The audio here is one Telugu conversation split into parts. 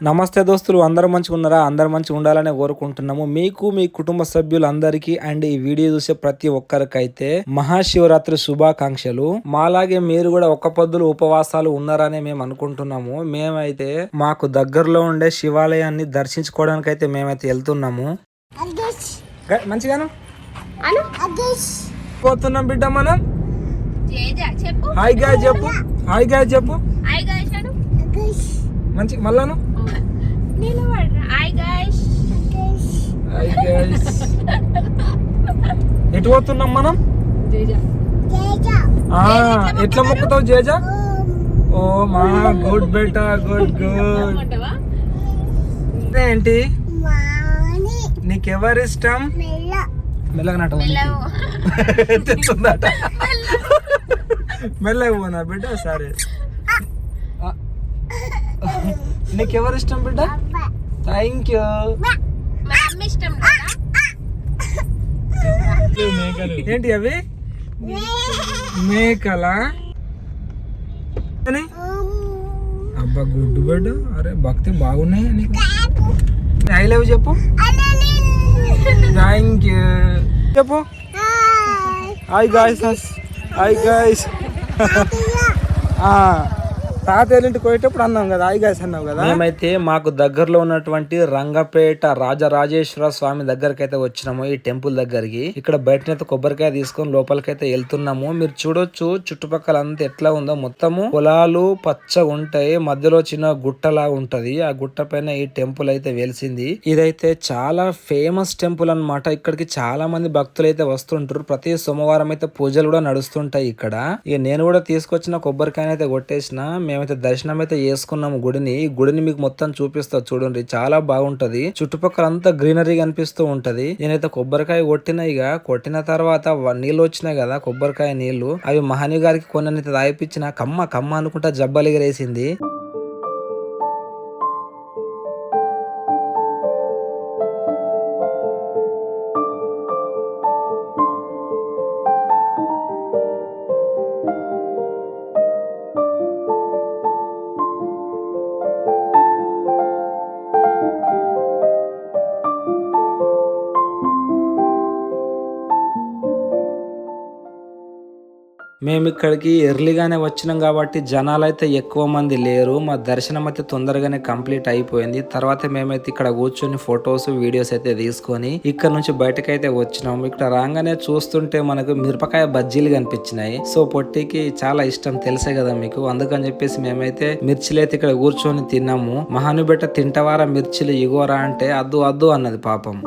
నమస్తే దోస్తులు అందరూ మంచిగా ఉన్నారా? అందరూ మంచిగా ఉండాలని కోరుకుంటున్నాము. మీకు మీ కుటుంబ సభ్యులందరికీ అండ్ ఈ వీడియో చూసే ప్రతి ఒక్కరికైతే మహాశివరాత్రి శుభాకాంక్షలు. మాలాగే మీరు కూడా ఒక్క పొద్దులు ఉపవాసాలు ఉన్నారని మేము అనుకుంటున్నాము. మేమైతే మాకు దగ్గరలో ఉండే శివాలయాన్ని దర్శించుకోవడానికి అయితే మేమైతే వెళ్తున్నాము. మంచిగాను? అను. అగేష్ పోతున్నాం బిడ్డ మనం. జేజా చెప్పు. హాయ్ గాయ చెప్పు. హాయ్ గాయ చెప్పు. హాయ్ గాయ్స్ అను. అగేష్ మంచి మళ్ళాను నిలబడరా hi guys Agesh hi guys ఎటు పోతున్నాం మనం? జేజా. జేజా. ఆ, ఎట్లా మొక్కుతావు జేజా? ఓం మా గుడ్ బెటా గుడ్ గుడ్ ఉంటావా ఏంటి మాని నీకెవరు ఇష్టం మెల్ల. మెల్లగా నాట మెల్లగా తెచ్చుందట. మెల్లగా పోనా బిడ్డ? సరే. నీకెవరు ఇష్టం బిడ్డ? థ్యాంక్ యూ ఇష్టం ఏంటి అవి? మేకలా? అని? అబ్బా గుడ్డు బిడ్డ. అరే భక్తి బాగున్నాయి నీకు? కాపు ఐ లవ్ చెప్పు. థ్యాంక్ యూ చెప్పు. Hi hi guys hi guys తాతయ్య పోయేటప్పుడు అన్నాం కదా ఐగాస్ అన్నాం కదా. మేమైతే మాకు దగ్గరలో ఉన్నటువంటి రంగపేట రాజరాజేశ్వర స్వామి దగ్గరికి అయితే వచ్చినాము ఈ టెంపుల్ దగ్గరికి. ఇక్కడ బయటనైతే కొబ్బరికాయ తీసుకొని లోపలికైతే వెళ్తున్నాము. మీరు చూడొచ్చు చుట్టుపక్కల అంతా ఎట్లా ఉందో. మొత్తము పొలాలు పచ్చగా ఉంటాయి. మధ్యలో చిన్న గుట్టలా ఉంటది. ఆ గుట్ట పైన ఈ టెంపుల్ అయితే వెలిసింది. ఇదైతే చాలా ఫేమస్ టెంపుల్ అన్నమాట. ఇక్కడికి చాలా మంది భక్తులు అయితే వస్తుంటారు. ప్రతి సోమవారం అయితే పూజలు కూడా నడుస్తుంటాయి ఇక్కడ. ఇక నేను కూడా తీసుకొచ్చిన కొబ్బరికాయ అయితే కొట్టేసిన. మేమైతే దర్శనం అయితే చేసుకున్నాము గుడిని. ఈ గుడిని మీకు మొత్తం చూపిస్తా చూడండి. చాలా బాగుంటది. చుట్టుపక్కల అంతా గ్రీనరీ కనిపిస్తూ ఉంటది. నేనైతే కొబ్బరికాయ కొట్టిన ఇక కొట్టిన తర్వాత నీళ్ళు వచ్చినాయి కదా కొబ్బరికాయ నీళ్ళు అవి మహని గారికి కొన్ని అయితే తాగిపించిన కమ్మ కమ్మ అనుకుంటా జబ్బలిగరేసింది. మేము ఇక్కడికి ఎర్లీగానే వచ్చినాం కాబట్టి జనాలు అయితే ఎక్కువ మంది లేరు. మా దర్శనం అయితే తొందరగానే కంప్లీట్ అయిపోయింది. తర్వాత మేమైతే ఇక్కడ కూర్చొని ఫొటోస్ వీడియోస్ అయితే తీసుకొని ఇక్కడ నుంచి బయటకైతే వచ్చినాం. ఇక్కడ రాగానే చూస్తుంటే మనకు మిరపకాయ బజ్జీలు కనిపించినాయి. సో పొట్టికి చాలా ఇష్టం తెలుసే కదా మీకు. అందుకని చెప్పేసి మేమైతే మిర్చిలు అయితే ఇక్కడ కూర్చొని తిన్నాము. మహానుబెట్ట తింటవారా మిర్చిలు? ఇగోరా అంటే అద్దు అద్దు అన్నది పాపం.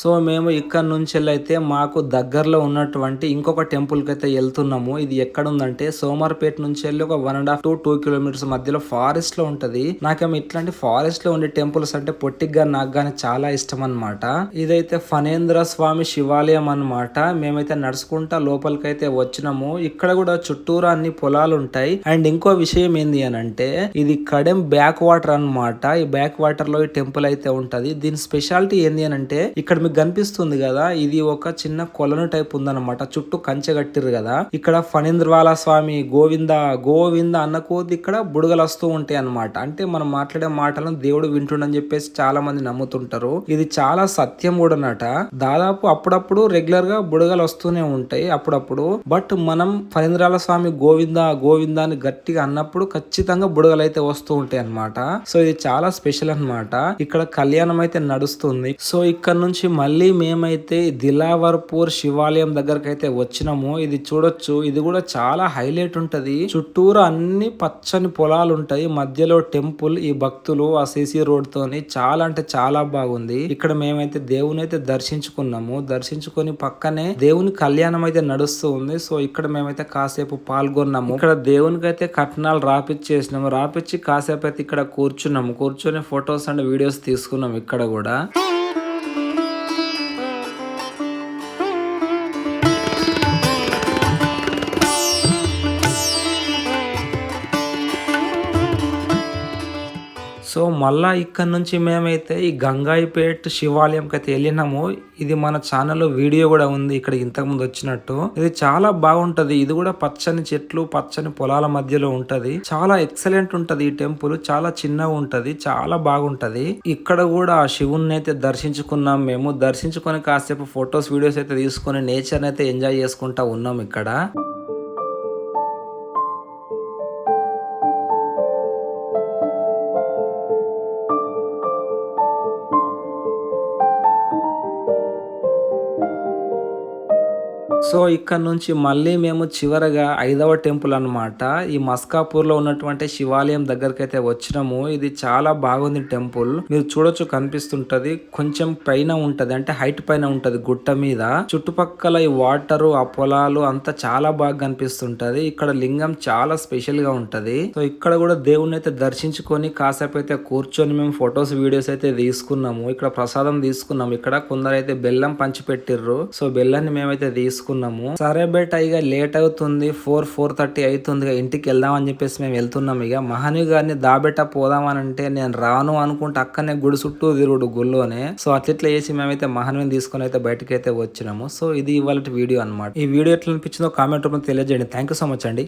సో మేము ఇక్కడ నుంచి అయితే మాకు దగ్గరలో ఉన్నటువంటి ఇంకొక టెంపుల్కి అయితే వెళ్తున్నాము ఇది ఎక్కడ ఉందంటే సోమర్పేట నుంచి వెళ్ళి ఒక one and half to two kilometres మధ్యలో ఫారెస్ట్లో ఉంటది. నాకేమో ఇట్లాంటి ఫారెస్ట్లో ఉండే టెంపుల్స్ అంటే పొట్టిగ్గా నాకు గానీ చాలా ఇష్టం అన్నమాట ఇదైతే ఫణేంద్ర స్వామి శివాలయం అన్నమాట. మేమైతే నడుచుకుంటా లోపలికైతే వచ్చినాము. ఇక్కడ కూడా చుట్టూరా అన్ని పొలాలు ఉంటాయి అండ్ ఇంకో విషయం ఏంది అని అంటే ఇది కడెం బ్యాక్ వాటర్ అన్నమాట. ఈ బ్యాక్ వాటర్లో ఈ టెంపుల్ అయితే ఉంటది. దీని స్పెషాలిటీ ఏంది అని అంటే ఇక్కడ మీకు కనిపిస్తుంది కదా ఇది ఒక చిన్న కొలను టైప్ ఉందన్నమాట. చుట్టూ కంచె కట్టిరు కదా. ఇక్కడ ఫణీంద్రవాల స్వామి గోవింద గోవింద అన్న కోది ఇక్కడ బుడగలు వస్తూ ఉంటాయి అన్నమాట. అంటే మనం మాట్లాడే మాటలను దేవుడు వింటుండని చెప్పేసి చాలా మంది నమ్ముతుంటారు. ఇది చాలా సత్యం కూడా అన్నట. దాదాపు అప్పుడప్పుడు రెగ్యులర్గా బుడగలు వస్తూనే ఉంటాయి అప్పుడప్పుడు. బట్ మనం ఫణీంద్రాల స్వామి గోవింద గోవింద అని గట్టిగా అన్నప్పుడు ఖచ్చితంగా బుడగలు అయితే వస్తూ ఉంటాయి అన్నమాట. సో ఇది చాలా స్పెషల్ అన్నమాట. ఇక్కడ కళ్యాణం అయితే నడుస్తుంది. సో ఇక్కడ నుంచి మళ్ళీ మేమైతే దిలావర్పూర్ శివాలయం దగ్గరకు అయితే వచ్చినాము. ఇది చూడొచ్చు. ఇది కూడా చాలా హైలైట్ ఉంటది. చుట్టూరు అన్ని పచ్చని పొలాలు ఉంటాయి మధ్యలో టెంపుల్ ఈ భక్తులు ఆ సిసి రోడ్ తోని చాలా అంటే చాలా బాగుంది. ఇక్కడ మేమైతే దేవుని అయితే దర్శించుకున్నాము. దర్శించుకొని పక్కనే దేవుని కళ్యాణం అయితే నడుస్తూ ఉంది. సో ఇక్కడ మేమైతే కాసేపు పాల్గొన్నాము. ఇక్కడ దేవునికి అయితే కట్నాలు రాపిచ్చేసినాము. రాపిచ్చి కాసేపు అయితే ఇక్కడ కూర్చున్నాము. కూర్చొని ఫొటోస్ అండ్ వీడియోస్ తీసుకున్నాం ఇక్కడ కూడా. సో మళ్ళా ఇక్కడ నుంచి మేమైతే ఈ గంగాయిపేట్ శివాలయంకి అయితే వెళ్ళినాము. ఇది మన ఛానల్లో వీడియో కూడా ఉంది ఇక్కడ ఇంతకు ముందు వచ్చినట్టు. ఇది చాలా బాగుంటది. ఇది కూడా పచ్చని చెట్లు పచ్చని పొలాల మధ్యలో ఉంటది. చాలా ఎక్సలెంట్ ఉంటది ఈ టెంపుల్. చాలా చిన్నగా ఉంటది. చాలా బాగుంటది. ఇక్కడ కూడా ఆ శివుణ్ణి అయితే దర్శించుకున్నాం మేము. దర్శించుకొని కాసేపు ఫొటోస్ వీడియోస్ అయితే తీసుకొని నేచర్ అయితే ఎంజాయ్ చేసుకుంటా ఉన్నాం ఇక్కడ. సో ఇక్కడ నుంచి మళ్ళీ మేము చివరగా ఐదవ టెంపుల్ అన్నమాట. ఈ మస్కాపూర్లో ఉన్నటువంటి శివాలయం దగ్గరికి అయితే వచ్చినాము. ఇది చాలా బాగుంది టెంపుల్. మీరు చూడొచ్చు కనిపిస్తుంటది. కొంచెం పైన ఉంటది. అంటే హైట్ పైన ఉంటది గుట్ట మీద. చుట్టుపక్కల ఈ వాటర్ ఆ పొలాలు అంతా చాలా బాగా కనిపిస్తుంటది. ఇక్కడ లింగం చాలా స్పెషల్గా ఉంటది. సో ఇక్కడ కూడా దేవుణ్ణి అయితే దర్శించుకొని కాసేపు అయితే కూర్చొని మేము ఫొటోస్ వీడియోస్ అయితే తీసుకున్నాము. ఇక్కడ ప్రసాదం తీసుకున్నాము. ఇక్కడ కొందరు అయితే బెల్లం పంచి పెట్టిర్రు సో బెల్లాన్ని మేమైతే తీసుకున్నాము సరే బెట్ ఇక లేట్ అవుతుంది. ఫోర్ ఫోర్ థర్టీ అవుతుంది ఇక ఇంటికి వెళ్దాం అని చెప్పేసి మేము వెళ్తున్నాం ఇక. మహాని గారిని దాబెట్ట పోదామని అంటే నేను రాను అనుకుంటే అక్కనే గుడి చుట్టూ తిరుగుడు గుళ్ళోనే. సో అట్లా చేసి మేమైతే మహాని తీసుకొని అయితే బయటకి అయితే వచ్చినాము. సో ఇది ఇవాళ వీడియో అన్నమాట. ఈ వీడియో ఎట్లా అనిపించిందో కామెంట్ రూపంలో తెలియజేయండి. థ్యాంక్ యూ సో మచ్ అండి.